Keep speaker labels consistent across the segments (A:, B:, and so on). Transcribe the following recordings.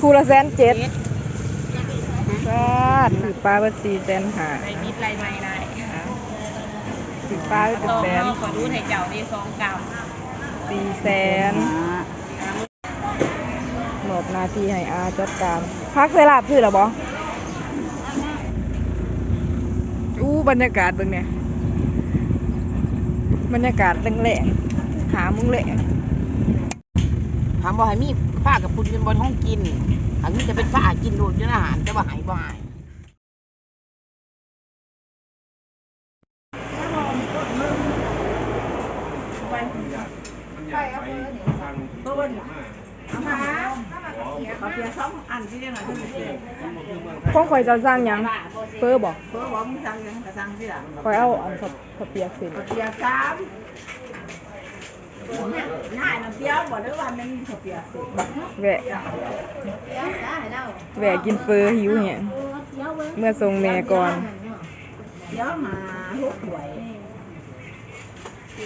A: คูละแสนเจ็ดบาทถือปลาเบอร์สี่แสนหา
B: ไรนิดไรไม่ได้
A: ถือปลาเป็น
B: ตอง
A: แสน
B: นอกขอรู้ให้เจ้าได้สองกรัม
A: สี่แสนหมอบหนาทีให้อาจัดการพักเวลาพืชหรอบออู้บรรยากาศเบิ่งเนี่ยบรรยากาศแหลงๆหามุงแหลง
C: ถามว่าให้มี ฝ้ากับปุนเป็นบนห้องกินอันนี้จะเป็นฝ้ากินโดดด้วยอาหารแต่ว่าหายบ่หาย
A: ข้องข่อยจะสร้างหยังเฟอบอก
C: เพื่อว่ามึงสั่งยังกระสั่งที่หลัง
A: ข่อยเอาอันข้าวข้าวเปียกเสิ
C: เปียกสาม ง่ายน้ำเปรี้ยวบอกได้ว่ามันมีเปียกสิ
A: แหวะแหวะกินเฟอหิวแหงเมื่อทรงแม่ก่อน
C: เดี๋ยวมาหกถ้วยเ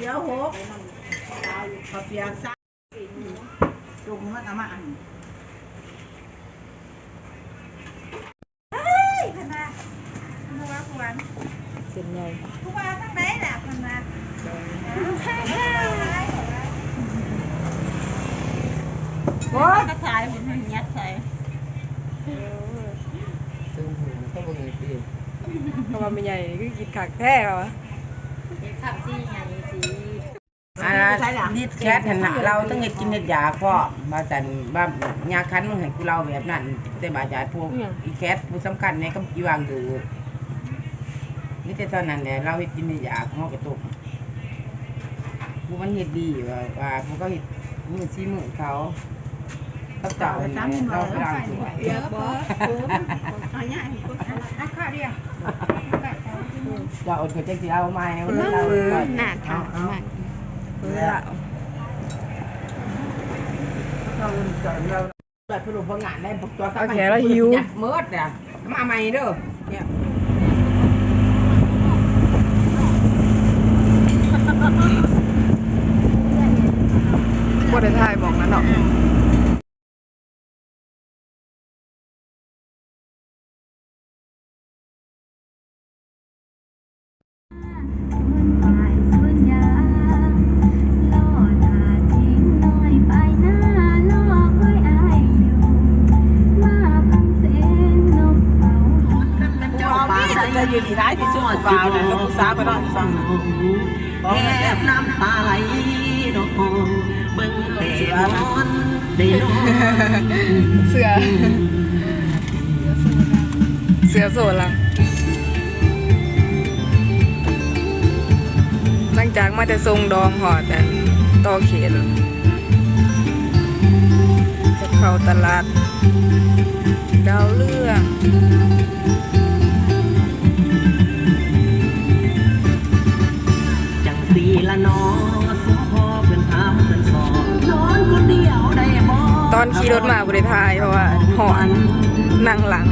C: ดี๋ยวหกเอาเปียกสามจุ่มมันเอามาอัน
A: เป็นไง
B: โอ้ก็ขายผมยัดใส่
C: ซึ่งหูเขาบอกอย่างนี้
A: เพราะว่าไม่ใหญ่นี่คือกินขากแท้เหรอ
B: เด็กขับซี่ไงสี
C: อ่านิดแคทหันละเราต้องเห็ดกินเห็ดยาพ่อมาแต่ว่ายาคันมึงให้กูเล่าแบบนั้นแต่บาดยาพวกอีแคทผู้สำคัญเนี่ยก็อีวางอยู่นี่แต่ตอนนั้นเนี่ยเราเห็ดกินเห็ดยาของกระตุกกูมันเห็ดดีว่าว่ากูก็เห็ดมือชี้มือเขา เขาเจ้าเนี่ยเรากำลังสวย
B: เยอะบ่
C: จะอดก็จะสิเอาไม้เอาเรา
B: หน้าทางมาก
A: เฟอละ
C: เราเราแบบสรุปผลงานได้ตัวเมิดอะมาใหม่เด้อเนี่ย
A: บ่ได้ถ่ายบอกนั่นเนาะ
C: เสือ
D: เสื
A: อโซลังหลังจากมาแต่ทรงดองหอดแต่ต่อเขตจะเข้าตลาด ดาวเรื่อง
D: จังสีละนอสมพอเพื่อนถามเพื่อนสอน
A: ตอนขี่รถมาบริทายเพราะว่าหอนนั่งหลัง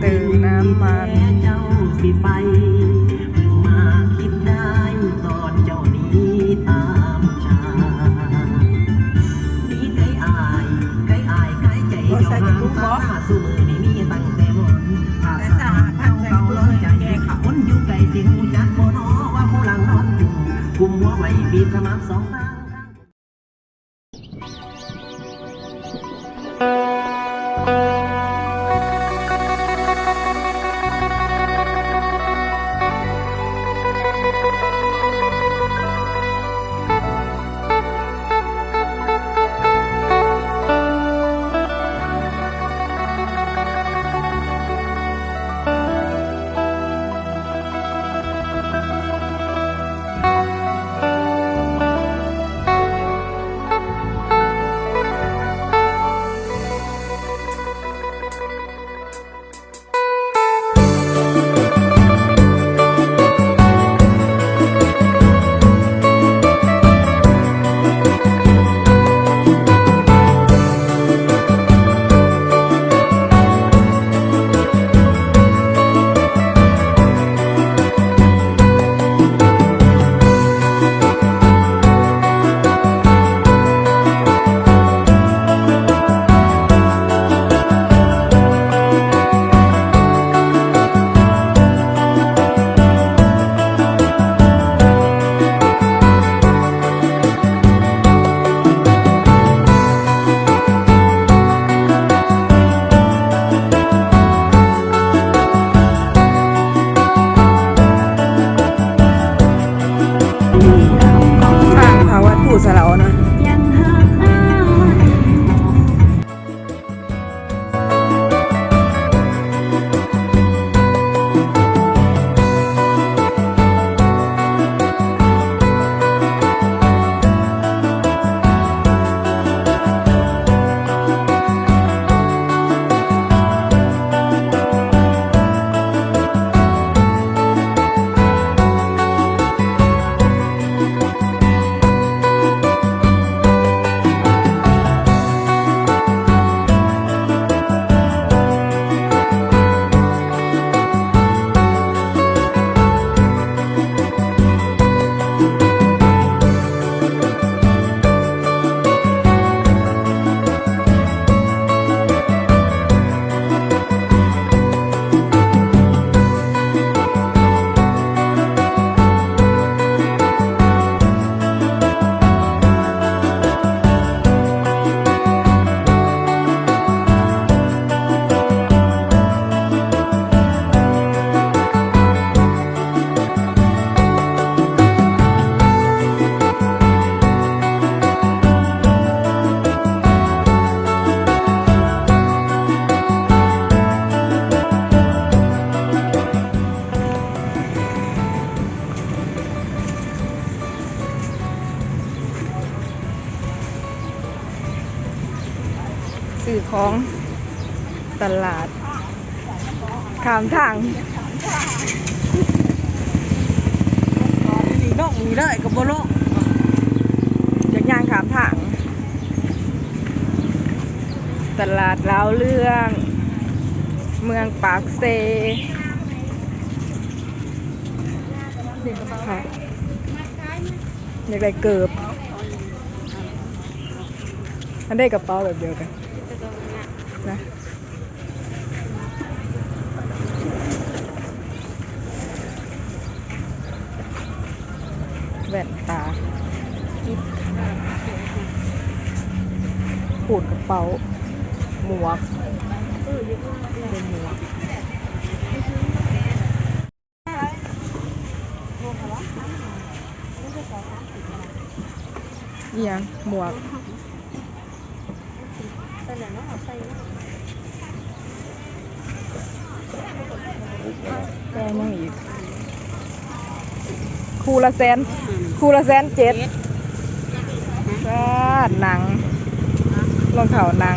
D: เติ
A: มน้ำมัา
D: มหัวไว้ปีสมัครสอง
A: ตา
C: เมื
A: องปากเซค่ะอยากได้เกิบอันได้กระเป๋าแบบเดียวกันนะแว่นตาขูดกระเป๋า หมวกเป็นหมวกเอียงหมวก แกยังอีกคูละแสนคูละแสนเจ็ดก็หนังรองเท้าหนัง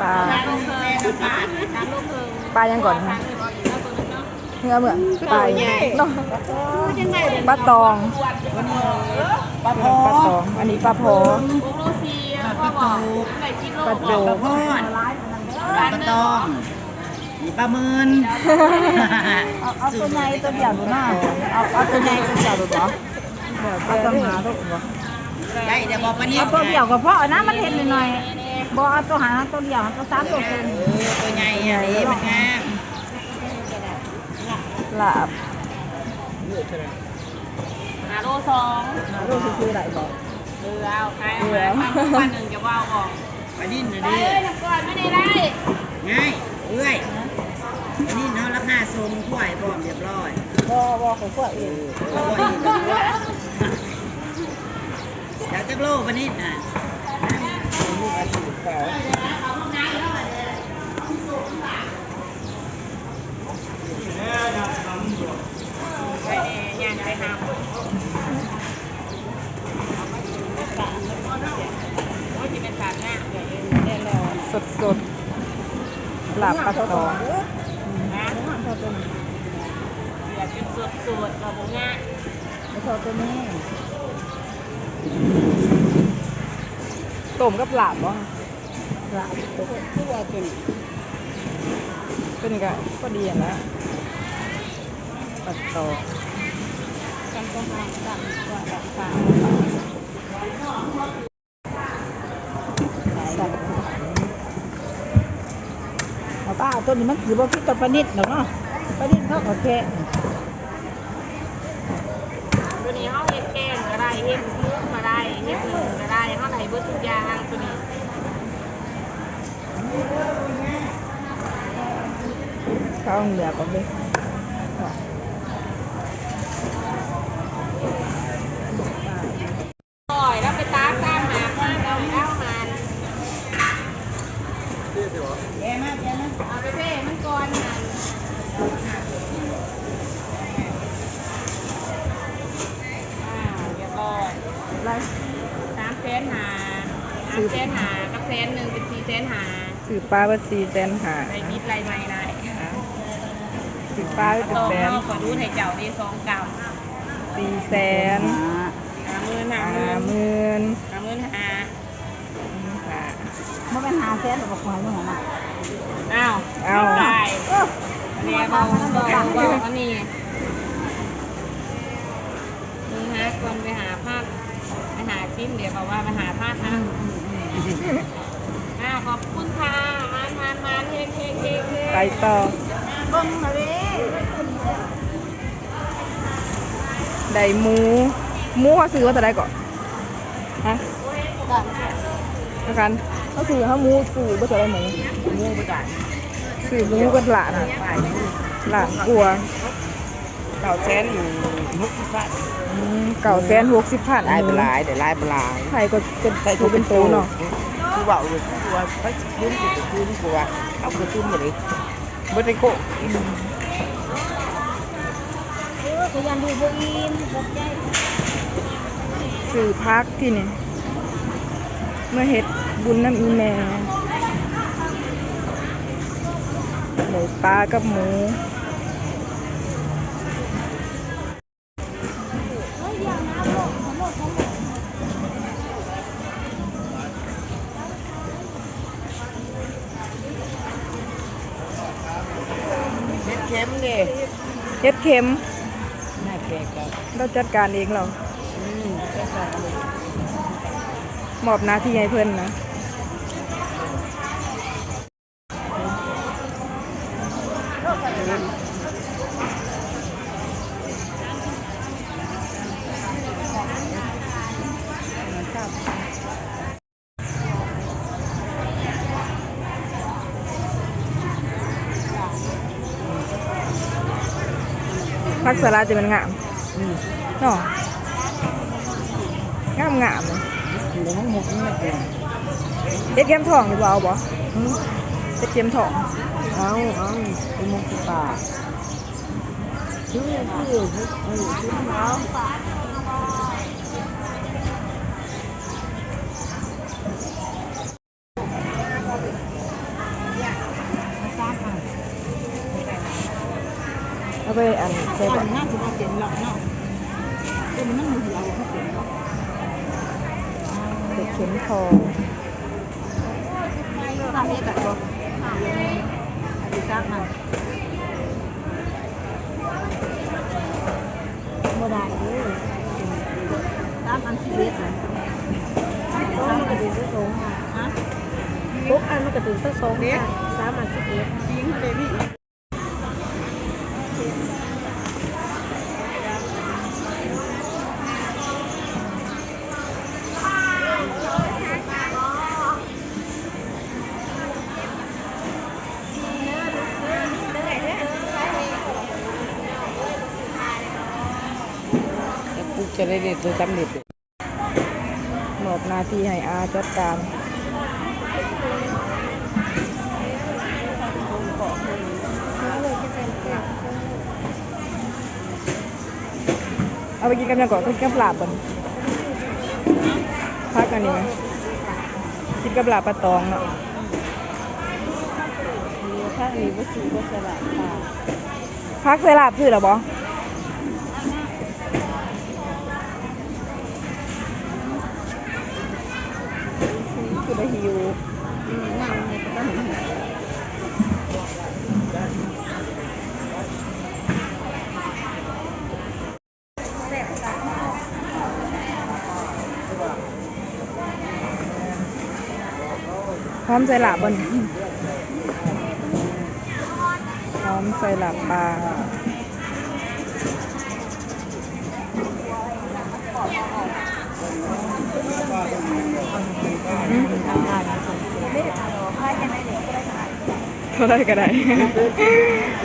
A: ปลาปลายังก่อนคะเนื้อเหมือนปลาใหญ่เนาะปลาตอง
C: ปลาพ
A: ป
C: อ
A: ลาตอง อันนี้ปลาโพ
C: ปลาตู
A: ปลาโจ
C: ปลาพอดปลาตองนี่ ปลาหมื่น
B: เอาเอาตัวใหญ่ตัวเดียวดูหน้าเอาเอาตัวใหญ่ตัวเดียวดูบ่
A: เอาต้องหาลูกบ่
C: ได้เดี๋ยวบอกปลานิ่
B: เอาตัวเดียวก็พอนะมันเห็นหน่อยๆบ่เอาตัวหาตัวเดียวเอาตัวสามตัวเป็น
C: เออตัวใหญ่อันนี้มันงาม
A: ลาบ
B: หาโลสอง
A: ลูกคือไหนบอก
B: เออเอาใครเอามาวันหนึ่งจะว่าออก
C: ปลานิ่นนะ
B: ไป
C: ดิ
B: เลยน้ำก่อนไม่ได้ได้
C: ง่ายเอื้อย ปลานิ่นเนาะราคาทรงถ้วยพร้อมเรียบร้อย
A: บ่บ่ของพวกเอง
C: เอาไว้อีกเดี๋ยวจะโลปลานิ่นน่ะ
B: ไปเนี่ยย่างไปหาโอ้ยจะเป็นสามหน้าเดี๋ยวเดี๋ยวรอ
A: สดสดลาบปลาตอง
B: อยากเป็นสดสดเราบุญงา
A: ไม่ชอบตัวนี้ต้มกับลาบบ่ลาบตัวตัวตัวนี้ตัวนี้ก็ก็ดีอะนะปลาตอ
B: กันก็หาดังกว่าดังฟ้า
A: สัตว์
B: เอาป้าตัวนี้มันถือว่าพิษกับปนิดหรอเนาะ ปนิดเขาโอเคตัวนี้เขาเฮ็ดแกงก็ได้เฮ็ดมุกก็ได้เฮ็ดหนึ่งก็ได้เขาได้เบิดทุกอย่างตัวนี้
A: เขาเอาเหลือก่อนเลย
B: ปล่อยแล้วไปตามตามหาข้างเราเอามัน
C: แย่มากแย่มาก
B: เอาไปเพ่มันก่อนมันอ่าเรียบร้อย
A: ไล่
B: สามแส นหาสามแสนหากับแสนหนึ่งเป็นสี่แสนหา
A: สื่อปลาเบอร์สี่แสนหา
B: ไรนิดไรไม่ได้
A: สื่อปปลาเป็น
B: ตอง
A: แสน
B: เฮาขอดูให้เจ้าได้สองกรัม
A: สี่แสน
B: ห้าหมื่นห้า
A: ห้า
B: หมื่น
A: หมื่น
B: ห้าหมื่นห้า
A: ห้า
E: มันเป็นหาแสนหรือเปล่าควายมึงอะ
B: อ้าว
A: อ้าว
B: ได้อันนี้เบาเบาเบาอันนี้มึงหาก่อนไปหาภาพ ไปหาซิมเดี๋ยวบอกว่าไปหาภาพนะอ้าวขอบคุณค่ะมานมานมานเฮงเฮงเฮงเฮง
A: ไปต่อ
E: เบิ้งมาดิ
A: ได้หมูหมูเขาซื้อว่าจะได้ก่อนฮะ
E: กัน
A: แล้วกันเขาซื้อเขาหมูซื้อว่าจะได้หมู
C: หมูบ่จ่าย
A: ซื้อหมูกันหลานหลานกลัว
C: เก่าแสนอยู่มุกที่บ้าน
A: อืมเก่าแสนหกสิบพัน
C: ลายเป็นลายเดี๋ยวลายเป็นลาย
A: ไทยก็เป็น
C: ใส่
A: ตัวเป็นโตเนาะ
C: คือว่าเลยคือว่าไปยืนอยู่คืนคือว่าเอาคืนมาเลยบ่ได้โกะ
E: เออขยันดูบ่อิ่มตกใจ
A: ซื้อพักที่นี่ เมื่อเฮ็ดบุญน้ำอีแม่ได้ปลากับหมู
C: เม็ดเค็มดิ
A: เฮ็ดเข็ม
C: น่าแปลกครับ
A: เราจัดการเองเรา
C: อืมใช่ใช่
A: มอบหน้าที่ให้เพิ่นนะพัก สาราจะเป็นงาม
C: อืม
A: เนาะงามงามเลย
C: อยู่ในห้องหมกนี่แหละเป็น
A: เฮ็ดเกมทองดีกว่าเอาบ่เฮ็ดเกมทอง
C: เอาเอาเป็นหมกที่ป่าชื่อชื่อชื่อชื่อชื่อน้
A: เอาไปอัน ใส่
E: ก่
A: บ่
E: อนหน้าจะมาเปลี่ยนหลอกเนาะเป็นมันมือเอาเขาเปลี่ยนเนาะ
A: เฮ็ดเข็มทอง
E: ทำเองกับบ่อดีซักมันบ่ได้เด้อตามอันสิเวทนะตามอันสิเวทสองฮะทุกอันมันก็ถึงสักสองค่ะสามอั นสิเวท
C: ยิงเบบี้กูจะได้เด็ดตัวสำเร็จ
A: มอบหน้าที่ให้อาจัดการเอาไปกินกันยังก่อนกินกับลาบก่อนพักอันนี้ไหมกินกับลาบปลาตองเนาะ
E: ถ้ามีวัตถุก็สลัดค่ะ
A: พักใส่ลาบซื้อหรอบ่
E: คือได้หิวงานเนี่ยก็ต้องหิว
A: พร้อม ใส่หลาบบนพร้อมใส่หลาบปลาเท่าไรก็ได้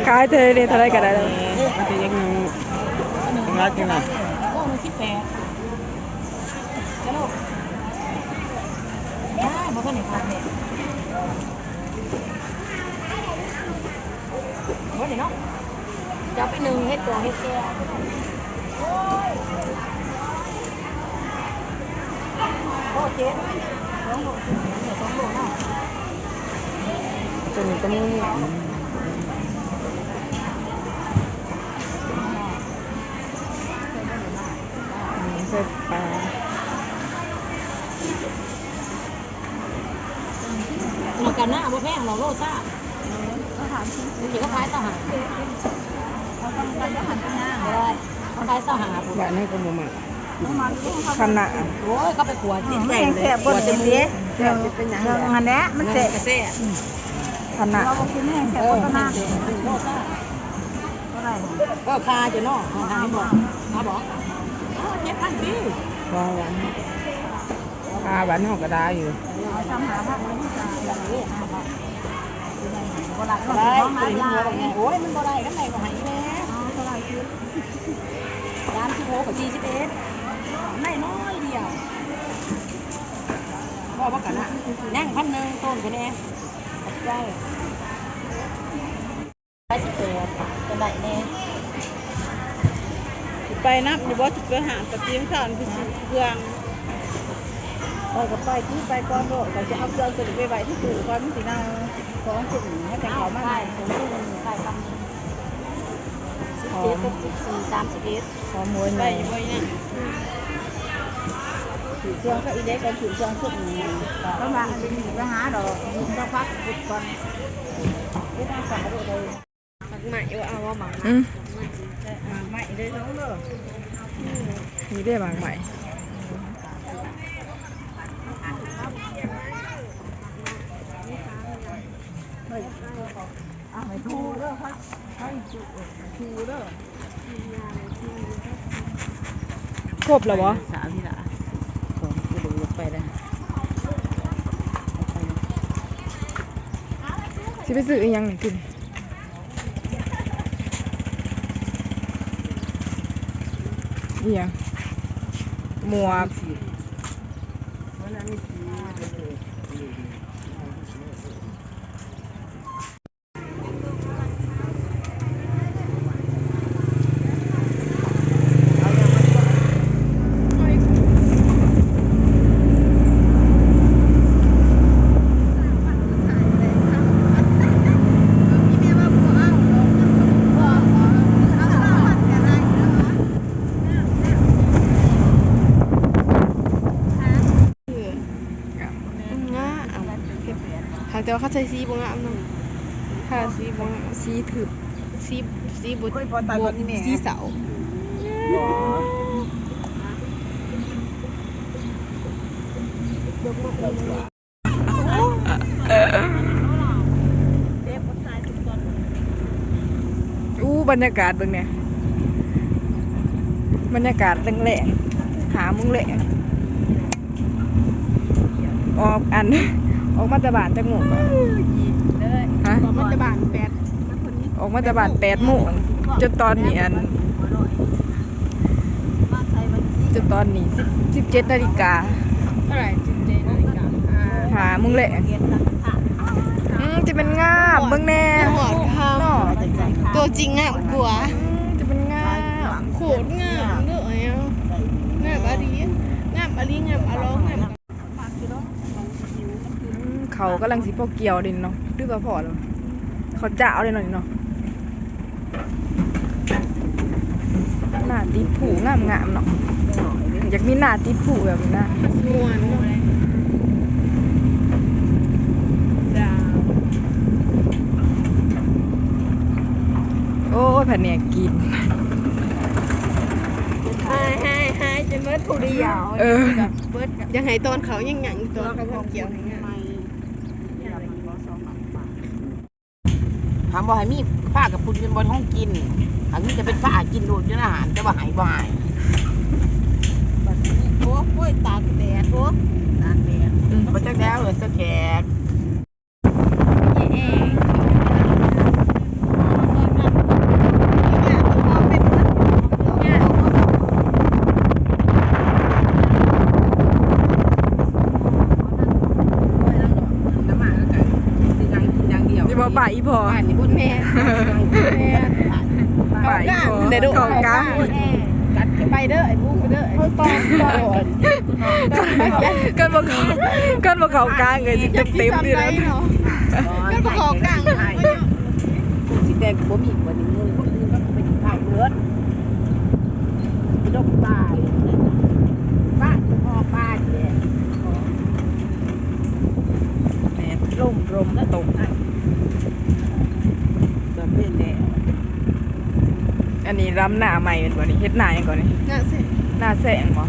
A: ขายเธอเลยเท่าไรก็ได้เลย
C: มันจะยังยังรักยังไง
E: โอ้มันสิบแปดกระโดดได้บ่ทันได้ทาน ก็ได้เนาะจะไปหนึ่งเฮ็ดตัวเฮ็ดแก่โอ้เจ๊สองโลสองโลเนาะ
A: จนก็มี
F: เสร็จปมัน
E: กันหน้า
F: บ่แม่งเราโลซ่า
E: เขาต้องการจะหันไปหน้า
F: ได้เขาขายต่อหาผม
A: บ้านให้ก็บ่มา
E: มันก็เขา
A: ขนาด
F: โอ้ยก็ไปขวดจิตใจ
E: แสบบ่เจ็บเด้แสบเป็นหยังอันนี้มันแสบ
F: กระเซ่
A: ขนาด
E: เราบอกกินแห้งแสบก็น่า
F: โลซ่า
E: ก็ได้
F: ก็คาจะนอกคาให้บอกคาบอกเจ็ดพันปี
A: พอหวานปลาหวานเฮาก็ได้อยู่
E: ทำหาพักไว้ที่ตา
F: อย่างนี้
E: ก็ได้ก็
F: ได้
E: ได้
F: ตีหัวแบบนี้โอ้ยมันบ่ได้กันไหนก็หายแม่
E: ก็ได้คือ
F: ร้านที่โมกับสี่สิบเอ็ดไม่น้อยเดียวพ่อว่ากันนะนั่งพันหนึ่งต้นกันแน่ใช่ไปสิบแปดจะได้แน่
E: ไปนับอยู่บ่จุดไปหาตะเกียงข้าวคือเครื่องเออก็ไปที่ไปก่อนโดดก็จะเอาเครื่องตัวนี้ไปไว้ที่ตู้ก่อนมันสิน่าของ สิ่งให้แต่
F: เอา
E: เขามา
F: ใช่ผมตู้มันใช่คำนี้สิบเจ็ดกับสิบสี่สามสิบเอ็ด
A: หอมมว
E: ทูเด้อพักให้ทูเด้อ
A: ครบแล้วบ่
E: สาวที่ละของกูดูลงไปแล้ว
A: สิไปซื้ออีหยังนี่กินอีหยังหมวก
G: งาอะหากแต่ ว่าเขาใช้สีบ่งามเนาะค่ะสีบ่งาม
A: สีถึบ
G: สีสีบ่บ่สีเสา
A: อู้บรรยากาศเบิ่งเนี่ยบรรยากาศแรงๆหามุงแหลงออกอัน ออกมาแตะบานจักโมงอะฮะ
G: มันจะบานแปด
A: ออกมาแตะบานแปดโมงจนตอนนี้อันจนตอนนี้สิบสิบเจ็ดนาฬิกา
G: เท่าไหร่จิตเจนาฬิกาอ่า
A: หามุงแหลงอืมจะเป็นงามเบิ่งแน่
G: หอดค
A: เนาะำ
G: ตัวจริงงามกว่า
A: อืมจะเป็นงาม
G: โคตรงามเลยอะงามอะดีงามอะลีงามอะร้องงาม
A: อืม เขากำลังสิพอเกี่ยวดินเนาะดื้อพอแล้วเขาจะเอาเลยหน่อยเนาะหน้าติดผูงามงามๆเนาะอยากมีหน้าติดผูแบบนี้นะ
G: มวนดาว
A: โอ้ยแผ่นเนี่ยกิน
G: หายหายหายจะเบิดผู้เดียว
A: เออ
G: เบิดยังให้ตอนเขายังหยังตอนเขาพอเกี่ยวให้งาม
C: ถามว่าให้มีผ้ากับปุนเป็นบนห้องกินอันนี้จะเป็นผ้ากินโดดจนอาหารแต่ว่าหายบ่าย
E: โอ้โหตากแดดโอ้ตากแดด
C: พระเจ้าแล้วเออสะแขกน้ำมันก็ไก่สิยังกินอย่างเดียว
A: จะบอก ป่าอีพอ
C: บ้านนี่พุ่นแม่แม่
A: ป่าอีพอ
G: เดี๋ยวดู
A: เขากลาง
C: กัดกัน
G: ไปเด้อไอ้บุ้งไปเด้อไอ้ตอนตอน
A: กันบอกเขากันบอกเขากลางเลยเต็มเต็มๆดีแล้ว
G: ก็ประกอบกลาง
C: สิแดงบ่มีวันนี้งูคนอื่นก็ไปกินข้าวเลือดไปดกปลาบ้านพ่อป้าเนี่ย
A: แดดร่มลมตก
H: นนี้ล้ำหน้าใหม่เป็นบ่นี่เฮ็ดหน้าหยังก่อนนี่
G: น่าสิ
H: หน้าแสงบ่